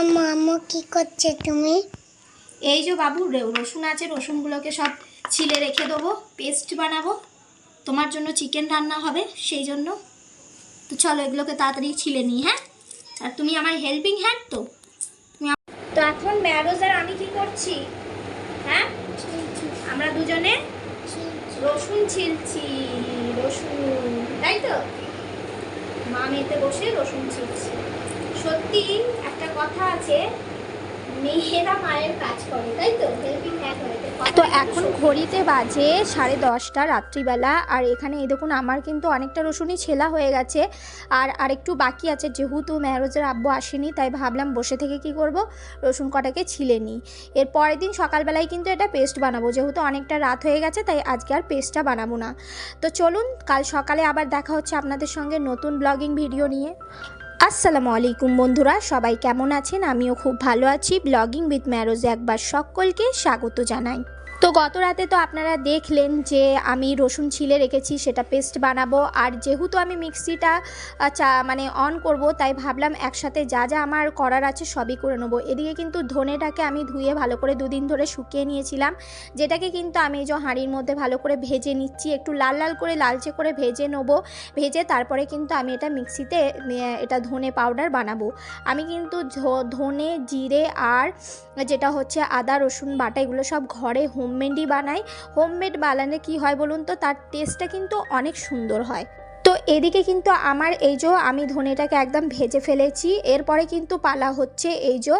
আম্মু আম্মু কি করছে তুমি? এই যে বাবু রসুন আছে, রসুনগুলোকে সব ছিলে রেখে দেবো, পেস্ট বানাবো। তোমার জন্য চিকেন রান্না হবে, সেই জন্য। তো চলো এগুলোকে তাড়াতাড়ি ছিলে নিই হ্যাঁ? আর তুমি আমার হেল্পিং হ্যান্ড তো? তো এখন ম্যারোজ আর আমি কি করছি? হ্যাঁ? আমরা দুজনে রসুন ছিলছি, রসুন, তাই তো? মা মেয়েতে বসে রসুন ছিলছি। সত্যি একটা কথা আছে মেয়েরা মায়ের কাজ করে তাই তো? হেল্পিং হ্যান্ড হয়ে তো এখন ঘড়িতে বাজে সাড়ে দশটা রাত্রিবেলা আর এখানে এই দেখুন আমার কিন্তু অনেকটা রসুনই ছেলা হয়ে গেছে আর আরেকটু বাকি আছে যেহেতু মেহরোজের আব্বু আসেনি তাই ভাবলাম বসে থেকে কি করব? রসুন কটাকে ছিলে নিই। এর পরের দিন সকালবেলায় কিন্তু এটা পেস্ট বানাবো যেহেতু অনেকটা রাত হয়ে গেছে তাই আজকে আর পেস্টটা বানাবো না। তো চলুন কাল সকালে আবার দেখা হচ্ছে আপনাদের সঙ্গে নতুন ব্লগিং ভিডিও নিয়ে। আসসালামু আলাইকুম বন্ধুরা, সবাই কেমন আছেন? আমিও খুব ভালো আছি। ব্লগিং উইথ ম্যারোজে একবার সকলকে স্বাগত জানাই। তো গত রাতে তো আপনারা দেখলেন যে আমি রসুন ছিলে রেখেছি, সেটা পেস্ট বানাবো। আর যেহেতু আমি মিক্সিটা চা মানে অন করব, তাই ভাবলাম একসাথে যা যা আমার করার আছে সবই করে নেব। এদিকে কিন্তু ধনেটাকে আমি ধুয়ে ভালো করে দুদিন ধরে শুকিয়ে নিয়েছিলাম, যেটাকে কিন্তু আমি এই যে হাঁড়ির মধ্যে ভালো করে ভেজে নিচ্ছি, একটু লাল লাল করে লালচে করে ভেজে নেব। ভেজে তারপরে কিন্তু আমি এটা মিক্সিতে এটা ধনে পাউডার বানাবো। আমি কিন্তু ধনে, জিরে আর যেটা হচ্ছে আদা, রসুন বাটা, এগুলো সব ঘরে হোমমেডই বানাই হোমমেড বানালে কি হয় বলুন তো? তার টেস্টটা কিন্তু অনেক সুন্দর হয়। তো এদিকে কিন্তু আমার এই যে আমি ধনেটাকে একদম ভেজে ফেলেছি। এরপরে কিন্তু পালা হচ্ছে এই যে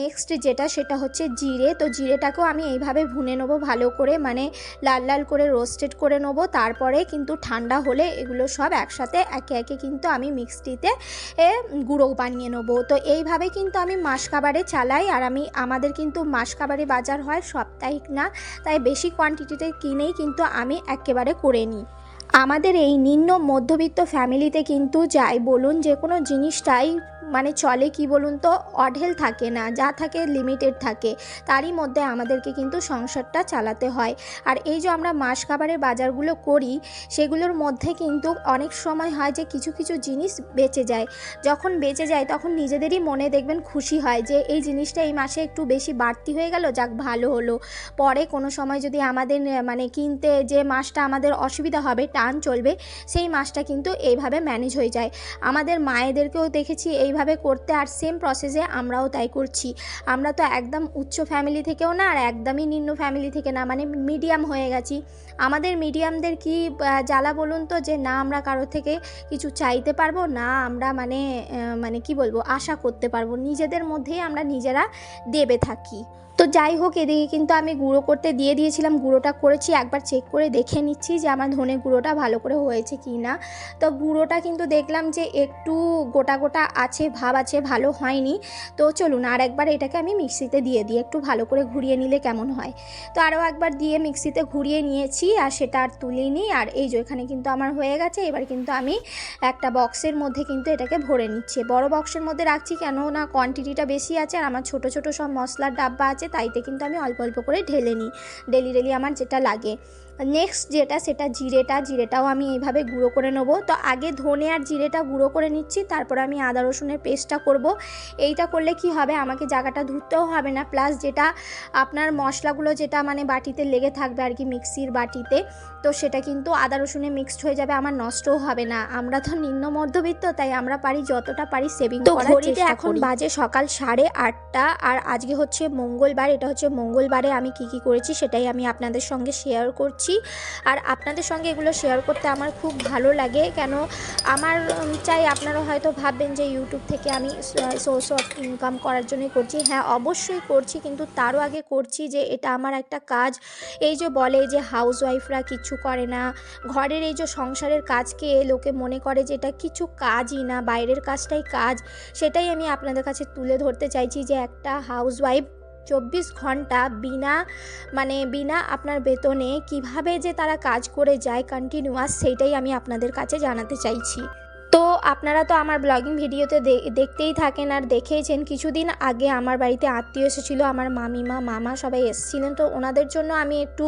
নেক্সট যেটা, সেটা হচ্ছে জিরে। তো জিরেটাকেও আমি এইভাবে ভুনে নেব ভালো করে মানে লাল লাল করে রোস্টেড করে নেব। তারপরে কিন্তু ঠান্ডা হলে এগুলো সব একসাথে একে একে কিন্তু আমি মিক্সটিতে গুঁড়ো বানিয়ে নেব। তো এইভাবে কিন্তু আমি মাসকাবারে চালাই। আর আমি, আমাদের কিন্তু মাসকাবারে বাজার হয় সাপ্তাহিক না, তাই বেশি কোয়ান্টিটিতে কিনেই কিন্তু আমি একেবারে করে নিই। আমাদের এই নিম্ন মধ্যবিত্ত ফ্যামিলিতে কিন্তু যাই বলুন যে কোনো জিনিসটাই মানে চলে কি বলুন তো? অঢেল থাকে না, যা থাকে লিমিটেড থাকে। তারই মধ্যে আমাদেরকে কিন্তু সংসারটা চালাতে হয়। আর এই যে আমরা মাস খাবারের বাজারগুলো করি, সেগুলোর মধ্যে কিন্তু অনেক সময় হয় যে কিছু কিছু জিনিস বেঁচে যায়। যখন বেঁচে যায়, তখন নিজেদেরই মনে দেখবেন খুশি হয় যে এই জিনিসটা এই মাসে একটু বেশি বাড়তি হয়ে গেল, যাক ভালো হলো। পরে কোনো সময় যদি আমাদের মানে কিনতে যে মাসটা আমাদের অসুবিধা হবে, টান চলবে, সেই মাসটা কিন্তু এইভাবে ম্যানেজ হয়ে যায়। আমাদের মায়েদেরকেও দেখেছি এইভাবে করতে আর সেম প্রসেসে আমরাও তাই করছি। আমরা তো একদম উচ্চ ফ্যামিলি থেকেও না আর একদমই নিম্ন ফ্যামিলি থেকে না মানে মিডিয়াম হয়ে গেছি। আমাদের মিডিয়ামদের কি জ্বালা বলুন তো, যে না আমরা কারও থেকে কিছু চাইতে পারব, না আমরা মানে মানে কি বলব, আশা করতে পারব। নিজেদের মধ্যেই আমরা নিজেরা দেবে থাকি। তো যাই হোক, এদিকে কিন্তু আমি গুঁড়ো করতে দিয়ে দিয়েছিলাম, গুঁড়োটা করেছি। একবার চেক করে দেখে নিচ্ছি যে আমার ধনে গুঁড়োটা ভালো করে হয়েছে কি না। তো গুঁড়োটা কিন্তু দেখলাম যে একটু গোটা গোটা আছে, ভাব আছে, ভালো হয়নি। তো চলুন, আর একবার এটাকে আমি মিক্সিতে দিয়ে দিই, একটু ভালো করে ঘুরিয়ে নিলে কেমন হয়। তো আরও একবার দিয়ে মিক্সিতে ঘুরিয়ে নিয়েছি। আর সেটা আর তুলিনি। আর এই যে এখানে কিন্তু আমার হয়ে গেছে। এবার কিন্তু আমি একটা বক্সের মধ্যে কিন্তু এটাকে ভরে নিচ্ছি। বড় বক্সের মধ্যে রাখছি কেন না কোয়ান্টিটিটা বেশি আছে আর আমার ছোট ছোট সব মশলার ডাব্বা আছে, তাইতে কিন্তু আমি অল্প অল্প করে ঢেলে নিই। ডেলি ডেলি আমার যেটা লাগে। নেক্সট যেটা সেটা জিরেটা জিরেটাও আমি এইভাবে গুঁড়ো করে নেব। তো আগে ধনে আর জিরেটা গুঁড়ো করে নিচ্ছি তারপর আমি আদা রসুনের পেস্টটা করব। এইটা করলে কি হবে আমাকে জায়গাটা ধুতেও হবে না। প্লাস যেটা আপনার মশলাগুলো যেটা মানে বাটিতে লেগে থাকবে আর কি মিক্সির বাটিতে তো সেটা কিন্তু আদা রসুনে মিক্সড হয়ে যাবে আমার নষ্টও হবে না। আমরা তো নিম্ন মধ্যবিত্ত তাই আমরা পারি যতটা পারি সেভিং তো করার ঘড়িতে এখন বাজে সকাল সাড়ে আটটা আর আজকে হচ্ছে মঙ্গলবার এটা হচ্ছে মঙ্গলবারে আমি কি কি করেছি সেটাই আমি আপনাদের সঙ্গে শেয়ার করছি। আর আপনাদের সঙ্গে এগুলো শেয়ার করতে আমার খুব ভালো লাগে। কেন আমার চাই আপনারা হয়তো ভাববেন যে ইউটিউব থেকে আমি সোর্স অফ ইনকাম করার জন্যই করছি। হ্যাঁ অবশ্যই করছি, কিন্তু তারও আগে করছি যে এটা আমার একটা কাজ। এই যে বলে যে হাউস ওয়াইফরা কিছু করে না, ঘরের এই যে সংসারের কাজকে লোকে মনে করে যে এটা কিছু কাজই না, বাইরের কাজটাই কাজ, সেটাই আমি আপনাদের কাছে তুলে ধরতে চাইছি যে একটা হাউস ওয়াইফ চব্বিশ ঘণ্টা বিনা মানে বিনা আপনার বেতনে কীভাবে যে তারা কাজ করে যায় কন্টিনিউয়াস সেইটাই আমি আপনাদের কাছে জানাতে চাইছি। আপনারা তো আমার ব্লগিং ভিডিওতে দেখতেই থাকেন আর দেখেইছেন। কিছুদিন আগে আমার বাড়িতে আত্মীয় এসেছিল, আমার মামিমা, মামা সবাই এসেছিলেন। তো ওনাদের জন্য আমি একটু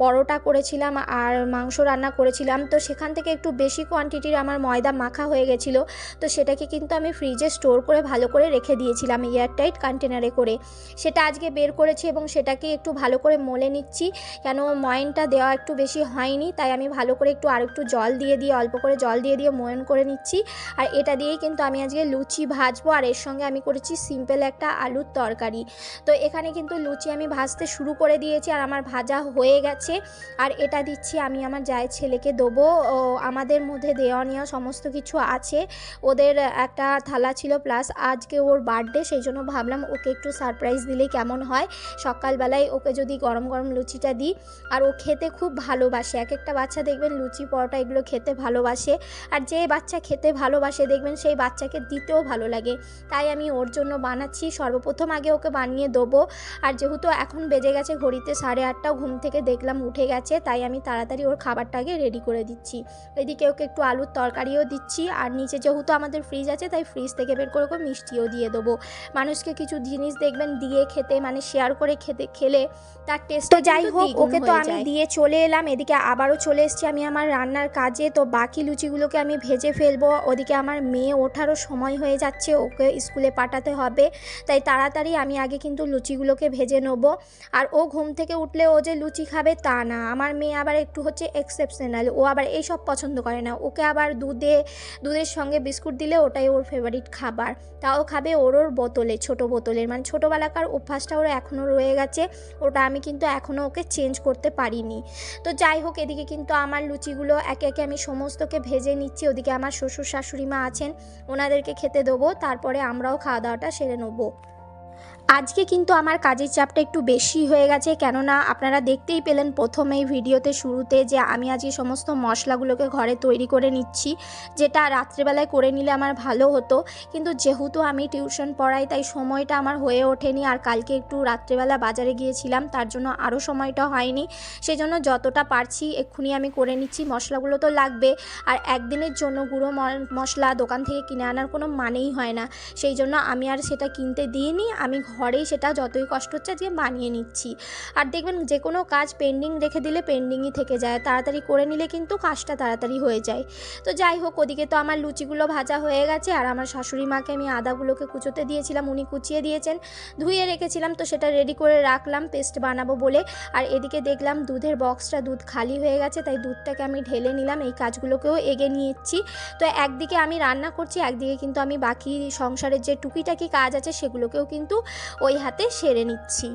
পরোটা করেছিলাম আর মাংস রান্না করেছিলাম। তো সেখান থেকে একটু বেশি কোয়ান্টিটির আমার ময়দা মাখা হয়ে গেছিল। তো সেটাকে কিন্তু আমি ফ্রিজে স্টোর করে ভালো করে রেখে দিয়েছিলাম এয়ারটাইট কন্টেনারে করে। সেটা আজকে বের করেছি এবং সেটাকে একটু ভালো করে মলে নিচ্ছি। কেন ময়নটা দেওয়া একটু বেশি হয়নি, তাই আমি ভালো করে একটু আর একটু জল দিয়ে দিয়ে, অল্প করে জল দিয়ে দিয়ে ময়ন করে নিচ্ছি। আর এটা দিয়েই কিন্তু আমি আজকে লুচি ভাজবো। আর এর সঙ্গে আমি করেছি সিম্পল একটা আলুর তরকারি। তো এখানে কিন্তু লুচি আমি ভাজতে শুরু করে দিয়েছি আর আমার ভাজা হয়ে গেছে। আর এটা দিচ্ছি আমি আমার জায়ের ছেলেকে দেবো। আমাদের মধ্যে দেওয়া নেওয়া সমস্ত কিছু আছে। ওদের একটা থালা ছিল প্লাস আজকে ওর বার্থডে সেই জন্য ভাবলাম ওকে একটু সারপ্রাইজ দিলে কেমন হয়। সকালবেলায় ওকে যদি গরম গরম লুচিটা দিই। আর ও খেতে খুব ভালোবাসে। এক একটা বাচ্চা দেখবেন লুচি, পরোটা এগুলো খেতে ভালোবাসে। আর যে বাচ্চা খেতে ভালোবাসে দেখবেন সেই বাচ্চাকে দিতেও ভালো লাগে। তাই আমি ওর জন্য বানাচ্ছি সর্বপ্রথম আগে ওকে বানিয়ে দেবো। আর যেহেতু এখন বেজে গেছে ঘড়িতে সাড়ে আটটাও ঘুম থেকে দেখলাম উঠে গেছে তাই আমি তাড়াতাড়ি ওর খাবারটা আগে রেডি করে দিচ্ছি। এদিকে ওকে একটু আলুর তরকারিও দিচ্ছি আর নিচে যেহেতু আমাদের ফ্রিজ আছে তাই ফ্রিজ থেকে বের করে ওকে মিষ্টিও দিয়ে দেবো। মানুষকে কিছু জিনিস দেখবেন দিয়ে খেতে মানে শেয়ার করে খেতে খেলে তার টেস্ট তো যাই হোক ওকে তো আমি দিয়ে চলে এলাম এদিকে আবারও চলে এসেছি আমি আমার রান্নার কাজে। তো বাকি লুচিগুলোকে আমি ভেজে ফেলব, ওদিকে আমার মেয়ে ওঠারও সময় হয়ে যাচ্ছে, ওকে স্কুলে পাঠাতে হবে। তাই তাড়াতাড়ি আমি আগে কিন্তু লুচিগুলোকে ভেজে নেব। আর ও ঘুম থেকে উঠলে ও যে লুচি খাবে তা না। আমার মেয়ে আবার একটু হচ্ছে এক্সেপশনাল ও আবার এইসব পছন্দ করে না। ওকে আবার দুধে, দুধের সঙ্গে বিস্কুট দিলে ওটাই ওর ফেভারিট খাবার। তাও খাবে ওর ওর বোতলে, ছোট বোতলের মানে ছোটোবেলাকার অভ্যাসটা ওর এখনও রয়ে গেছে, ওটা আমি কিন্তু এখনও ওকে চেঞ্জ করতে পারিনি। তো যাই হোক, এদিকে কিন্তু আমার লুচিগুলো একে একে আমি সমস্তকে ভেজে নিচ্ছি, ওদিকে আমার শ্বশুর শাশুড়ি মা আছেন ওনাদেরকে খেতে দেবো তারপরে আমরাও খাওয়া দাওয়াটা সেরে নেব। আজকে কিন্তু আমার কাজের চাপটা একটু বেশি হয়ে গেছে, কেননা আপনারা দেখতেই পেলেন প্রথমেই ভিডিওতে শুরুতে যে আমি আজকে সমস্ত মশলাগুলোকে ঘরে তৈরি করে নিচ্ছি, যেটা রাত্রেবেলায় করে নিলে আমার ভালো হতো। কিন্তু যেহেতু আমি টিউশন পড়াই, তাই সময়টা আমার হয়ে ওঠেনি আর কালকে একটু রাত্রেবেলা বাজারে গিয়েছিলাম, তার জন্য আরও সময়টা হয়নি। সেই জন্য যতটা পারছি এক্ষুনি আমি করে নিচ্ছি, মশলাগুলো তো লাগবে। আর একদিনের জন্য গুঁড়ো মশলা দোকান থেকে কিনে আনার কোনো মানেই হয় না। সেই জন্য আমি আর সেটা কিনতে দিইনি, আমি ঘরেই সেটা যতই কষ্ট হচ্ছে আজকে বানিয়ে নিচ্ছি। আর দেখবেন যে কোনো কাজ পেন্ডিং রেখে দিলে পেন্ডিংই থেকে যায়, তাড়াতাড়ি করে নিলে কিন্তু কাজটা তাড়াতাড়ি হয়ে যায়। তো যাই হোক, ওদিকে তো আমার লুচিগুলো ভাজা হয়ে গেছে, আর আমার শাশুড়ি মাকে আমি আদাগুলোকে কুচোতে দিয়েছিলাম, উনি কুচিয়ে দিয়েছেন। ধুয়ে রেখেছিলাম, তো সেটা রেডি করে রাখলাম পেস্ট বানাবো বলে। আর এদিকে দেখলাম দুধের বক্সটা দুধ খালি হয়ে গেছে, তাই দুধটাকে আমি ঢেলে নিলাম, এই কাজগুলোকেও এগিয়ে নিয়েছি তো একদিকে আমি রান্না করছি, একদিকে কিন্তু আমি বাকি সংসারের যে টুকিটাকি কাজ আছে, সেগুলোকেও কিন্তু ওই হাতে সেরে নিচ্ছি।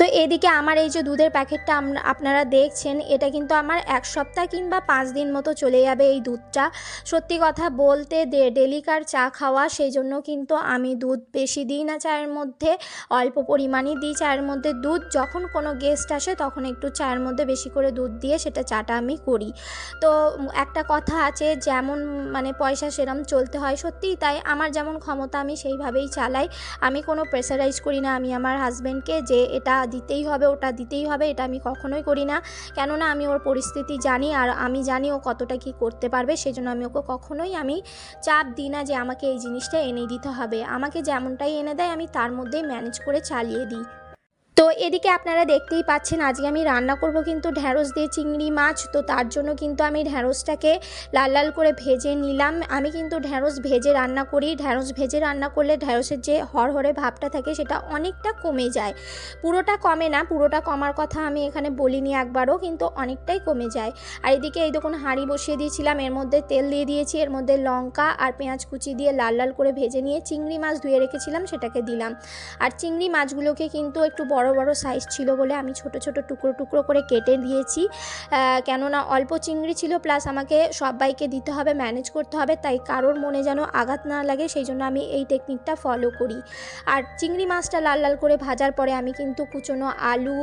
তো এদিকে আমার এই যে দুধের প্যাকেটটা আপনারা দেখছেন, এটা কিন্তু আমার এক সপ্তাহ কিংবা পাঁচ দিন মতো চলে যাবে এই দুধটা। সত্যি কথা বলতে ডেলিকার চা খাওয়া, সেই জন্য কিন্তু আমি দুধ বেশি দিই না চায়ের মধ্যে, অল্প পরিমাণই দিই চায়ের মধ্যে দুধ। যখন কোনো গেস্ট আসে, তখন একটু চায়ের মধ্যে বেশি করে দুধ দিয়ে সেটা চাটা আমি করি। তো একটা কথা আছে, যেমন মানে পয়সা সেরম চলতে হয় সত্যিই, তাই আমার যেমন ক্ষমতা আমি সেইভাবেই চালাই। আমি কোনো প্রেসারাইজ করি না, আমি আমার হাজব্যান্ডকে যে এটা দিতেই হবে, ওটা দিতেই হবে, এটা আমি কখনোই করি না। কেননা আমি ওর পরিস্থিতি জানি আর আমি জানি ও কতটা কি করতে পারবে, সেজন্য আমি ওকে কখনোই আমি চাপ দিই না যে আমাকে এই জিনিসটা এনে দিতে হবে। আমাকে যেমনটাই এনে দেয়, আমি তার মধ্যেই ম্যানেজ করে চালিয়ে দিই। তো এদিকে আপনারা দেখতেই পাচ্ছেন, আজকে আমি রান্না করব কিন্তু ঢ্যাঁড়স দিয়ে চিংড়ি মাছ। তো তার জন্য কিন্তু আমি ঢ্যাঁড়সটাকে লাল লাল করে ভেজে নিলাম। আমি কিন্তু ঢ্যাঁড়স ভেজে রান্না করি। ঢ্যাঁড়স ভেজে রান্না করলে ঢ্যাঁড়সের যে হরহরে ভাবটা থাকে সেটা অনেকটা কমে যায়। পুরোটা কমে না, পুরোটা কমার কথা আমি এখানে বলিনি একবারও, কিন্তু অনেকটাই কমে যায়। আর এদিকে এই দেখুন, হাঁড়ি বসিয়ে দিয়েছিলাম। এর মধ্যে তেল দিয়ে দিয়েছি, এর মধ্যে লঙ্কা আর পেঁয়াজ কুচি দিয়ে লাল লাল করে ভেজে নিয়ে চিংড়ি মাছ ধুয়ে রেখেছিলাম, সেটাকে দিলাম। আর চিংড়ি মাছগুলোকে কিন্তু একটু বড় বড় বড় সাইজ ছিল বলে আমি ছোট ছোট টুকরো টুকরো করে কেটে দিয়েছি। কেননা অল্প চিংড়ি ছিল প্লাস আমাকে সবাইকে দিতে হবে ম্যানেজ করতে হবে, তাই কারোর মনে যেন আঘাত না লাগে, সেই জন্য আমি এই টেকনিকটা ফলো করি। আর চিংড়ি মাছটা লাল লাল করে ভাজার পরে আমি কিন্তু কুচনো আলু,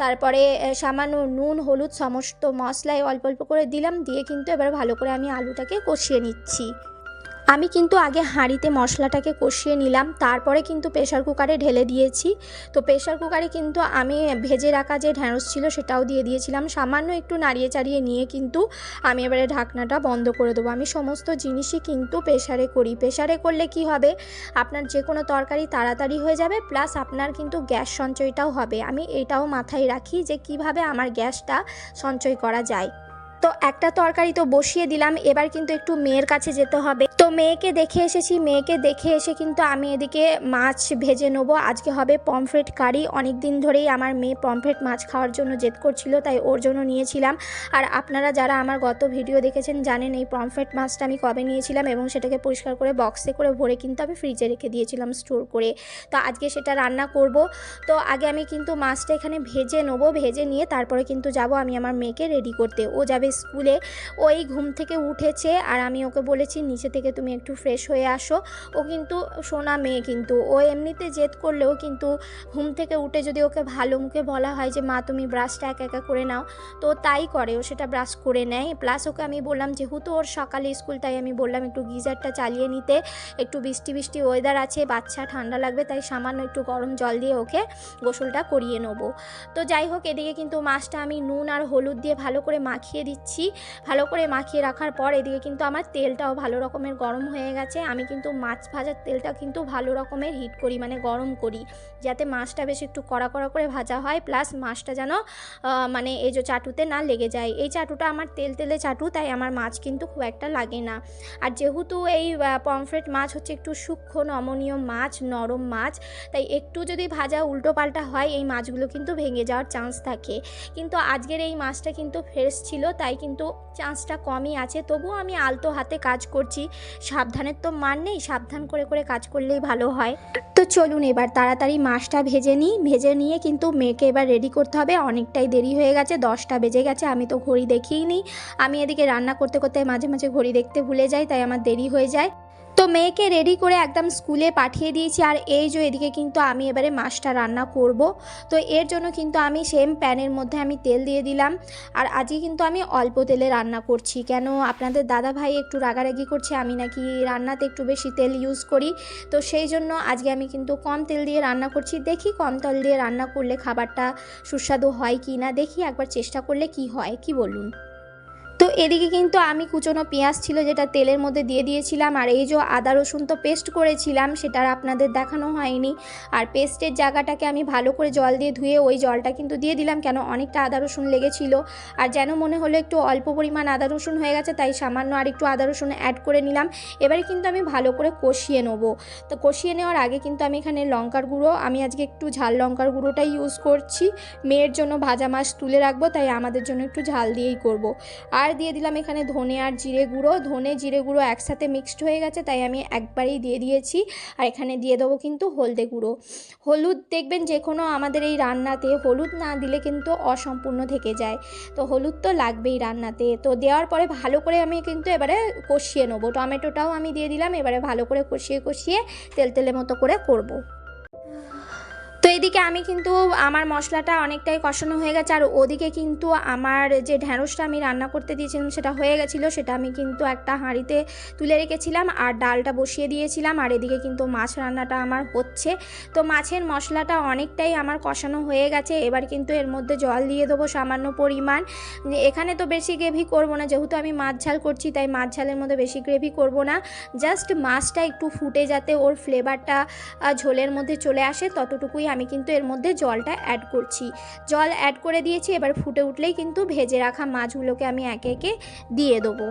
তারপরে সামান্য নুন, হলুদ, সমস্ত মশলায় অল্প অল্প করে দিলাম, দিয়ে কিন্তু এবার ভালো করে আমি আলুটাকে কষিয়ে নিচ্ছি। আমি কিন্তু আগে হাঁড়িতে মশলাটাকে কষিয়ে নিলাম, তারপরে কিন্তু প্রেশার কুকারে ঢেলে দিয়েছি। তো প্রেশার কুকারে কিন্তু আমি ভেজে রাখা যে ঢ্যাঁড়স ছিল সেটাও দিয়ে দিয়েছিলাম। সামান্য একটু নাড়িয়ে চাড়িয়ে নিয়ে কিন্তু আমি এবারে ঢাকনাটা বন্ধ করে দেবো। আমি সমস্ত জিনিসই কিন্তু প্রেশারে করি। প্রেশারে করলে কি হবে? আপনার যে কোনো তরকারি তাড়াতাড়ি হয়ে যাবে, প্লাস আপনার কিন্তু গ্যাস সঞ্চয়টাও হবে। আমি এটাও মাথায় রাখি যে কীভাবে আমার গ্যাসটা সঞ্চয় করা যায়। তো একটা তরকারি তো বসিয়ে দিলাম, এবার কিন্তু একটু মেয়ের কাছে যেতে হবে। তো মেয়েকে দেখে এসেছি, মেয়েকে দেখে এসে কিন্তু আমি এদিকে মাছ ভেজে নেব। আজকে হবে পমফ্রেট কারি। অনেক দিন ধরেই আমার মেয়ে পমফ্রেট মাছ খাওয়ার জন্য জেদ করছিল, তাই ওর জন্য নিয়েছিলাম। আর আপনারা যারা আমার গত ভিডিও দেখেছেন জানেন, এই পমফ্রেট মাছটা আমি কবে নিয়েছিলাম এবং সেটাকে পরিষ্কার করে বক্সে করে ভরে কিন্তু আমি ফ্রিজে রেখে দিয়েছিলাম স্টোর করে। তো আজকে সেটা রান্না করব। তো আগে আমি কিন্তু মাছটা এখানে ভেজে নেব, ভেজে নিয়ে তারপরে কিন্তু যাব আমি আমার মেয়েকে রেডি করতে। ও যাবে স্কুলে ওই ঘুম থেকে উঠেছে আর আমি ওকে বলেছি, নিচে থেকে তুমি একটু ফ্রেশ হয়ে আসো। ও কিন্তু, সোনা মেয়ে কিন্তু, ও এমনিতে জেদ করলেও কিন্তু ঘুম থেকে উঠে যদি ওকে ভালো মুখে বলা হয় যে, মা, তুমি ব্রাশটা একা একা করে নাও। তো তাই করে, ও সেটা ব্রাশ করে নেয়। প্লাস ওকে আমি বললাম, যেহেতু ওর সকালে স্কুল, তাই আমি বললাম একটু গিজারটা চালিয়ে নিতে। একটু বৃষ্টি বৃষ্টি ওয়েদার আছে, বাচ্চা ঠান্ডা লাগবে, তাই সামান্য একটু গরম জল দিয়ে ওকে গোসলটা করিয়ে নেব। তো যাই হোক, এদিকে কিন্তু মাছটা আমি নুন আর হলুদ দিয়ে ভালো করে মাখিয়ে দিচ্ছি। ভালো করে মাখিয়ে রাখার পর এদিকে কিন্তু আমার তেলটাও ভালো রকমের গরম হয়ে গেছে। আমি কিন্তু মাছ ভাজার তেলটা কিন্তু ভালো রকমের হিট করি মানে গরম করি, যাতে মাছটা বেশ একটু কড়া কড়া করে ভাজা হয় প্লাস মাছটা যেন মানে এই যে চাটুতে না লেগে যায়। এই চাটুটা আমার তেল তেলে চাটু, তাই আমার মাছ কিন্তু খুব একটা লাগে না। আর যেহেতু এই পমফ্রেট মাছ হচ্ছে একটু সূক্ষ্ম নমনীয় মাছ, নরম মাছ, তাই একটু যদি ভাজা উল্টো পাল্টা হয়, এই মাছগুলো কিন্তু ভেঙে যাওয়ার চান্স থাকে। কিন্তু আজকের এই মাছটা কিন্তু ফ্রেশ ছিল, তাই কিন্তু চান্সটা কমই আছে। তবুও আমি আলতো হাতে কাজ করছি। সাবধানের তো মান নেই, সাবধান করে করে কাজ করলেই ভালো হয়। তো চলুন এবার তাড়াতাড়ি মাছটা ভেজে নিই। ভেজে নিয়ে কিন্তু মেয়েকে এবার রেডি করতে হবে। অনেকটাই দেরি হয়ে গেছে, দশটা বেজে গেছে, আমি তো ঘড়ি দেখিই নিই আমি এদিকে রান্না করতে করতে মাঝে মাঝে ঘড়ি দেখতে ভুলে যাই, তাই আমার দেরি হয়ে যায়। তো মেয়েকে রেডি করে একদম স্কুলে পাঠিয়ে দিয়েছি। আর এই যে এদিকে কিন্তু আমি এবারে মাছটা রান্না করব। তো এর জন্য কিন্তু আমি সেম প্যানের মধ্যে আমি তেল দিয়ে দিলাম। আর আজকে কিন্তু আমি অল্প তেলে রান্না করছি। কেন আপনাদের দাদা ভাই একটু রাগারাগি করছে, আমি নাকি রান্নাতে একটু বেশি তেল ইউজ করি। তো সেই জন্য আজকে আমি কিন্তু কম তেল দিয়ে রান্না করছি। দেখি কম তেল দিয়ে রান্না করলে খাবারটা সুস্বাদু হয় কি না দেখি একবার চেষ্টা করলে কি হয়। কি বলুন? এদিকে কিন্তু আমি কুচনো পেঁয়াজ ছিল যেটা তেলের মধ্যে দিয়ে দিয়েছিলাম, আর এই যে আদা রসুন তো পেস্ট করেছিলাম, সেটা আর আপনাদের দেখানো হয়নি। আর পেস্টের জায়গাটাকে আমি ভালো করে জল দিয়ে ধুয়ে ওই জলটা কিন্তু দিয়ে দিলাম, কেন অনেকটা আদা রসুন লেগেছিল। আর যেন মনে হলো একটু অল্প পরিমাণ আদা রসুন হয়ে গেছে, তাই সামান্য আর একটু আদা রসুন অ্যাড করে নিলাম। এবারে কিন্তু আমি ভালো করে কষিয়ে নেব। তো কষিয়ে নেওয়ার আগে কিন্তু আমি এখানে লঙ্কার গুঁড়ো, আমি আজকে একটু ঝাল লঙ্কার গুঁড়োটাই ইউজ করছি। মেয়ের জন্য ভাজা মাছ তুলে রাখব, তাই আমাদের জন্য একটু ঝাল দিয়েই করব। আর দিয়ে দিলাম এখানে ধনে আর জিরে গুঁড়ো। ধনে, জিরে গুঁড়ো একসাথে মিক্সড হয়ে গেছে, তাই আমি একবারেই দিয়ে দিয়েছি। আর এখানে দিয়ে দেবো কিন্তু হলদে গুঁড়ো। হলুদ দেখবেন যে কোনো আমাদের এই রান্নাতে হলুদ না দিলে কিন্তু অসম্পূর্ণ থেকে যায়। তো হলুদ তো লাগবেই রান্নাতে। তো দেওয়ার পরে ভালো করে আমি কিন্তু এবারে কষিয়ে নেব। টমেটোটাও আমি দিয়ে দিলাম, এবারে ভালো করে কষিয়ে কষিয়ে তেল তেলের মতো করে করব। এদিকে আমি কিন্তু আমার মশলাটা অনেকটাই কষানো হয়ে গেছে, আর ওদিকে কিন্তু আমার যে ঢ্যাঁড়সটা আমি রান্না করতে দিয়েছিলাম সেটা হয়ে গেছিল, সেটা আমি কিন্তু একটা হাঁড়িতে তুলে রেখেছিলাম আর ডালটা বসিয়ে দিয়েছিলাম, আর এদিকে কিন্তু মাছ রান্নাটা আমার হচ্ছে। তো মাছের মশলাটা অনেকটাই আমার কষানো হয়ে গেছে, এবার কিন্তু এর মধ্যে জল দিয়ে দেবো সামান্য পরিমাণ। এখানে তো বেশি গ্রেভি করব না, যেহেতু আমি মাছ ঝাল করছি, তাই মাছ ঝালের মধ্যে বেশি গ্রেভি করব না। জাস্ট মাছটা একটু ফুটে যাতে ওর ফ্লেভারটা ঝোলের মধ্যে চলে আসে, ততটুকুই আমি কিন্তু এর মধ্যে জলটা অ্যাড করছি। জল অ্যাড করে দিয়েছি, এবার ফুটে উঠলেই কিন্তু ভেজে রাখা মাছগুলোকে আমি একে একে দিয়ে দেবো।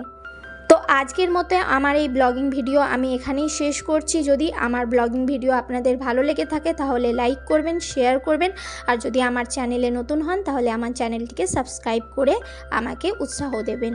তো আজকের মতো আমার এই ব্লগিং ভিডিও আমি এখানেই শেষ করছি। যদি আমার ব্লগিং ভিডিও আপনাদের ভালো লেগে থাকে তাহলে লাইক করবেন শেয়ার করবেন। আর যদি আমার চ্যানেলে নতুন হন তাহলে আমার চ্যানেলটিকে সাবস্ক্রাইব করে আমাকে উৎসাহ দেবেন।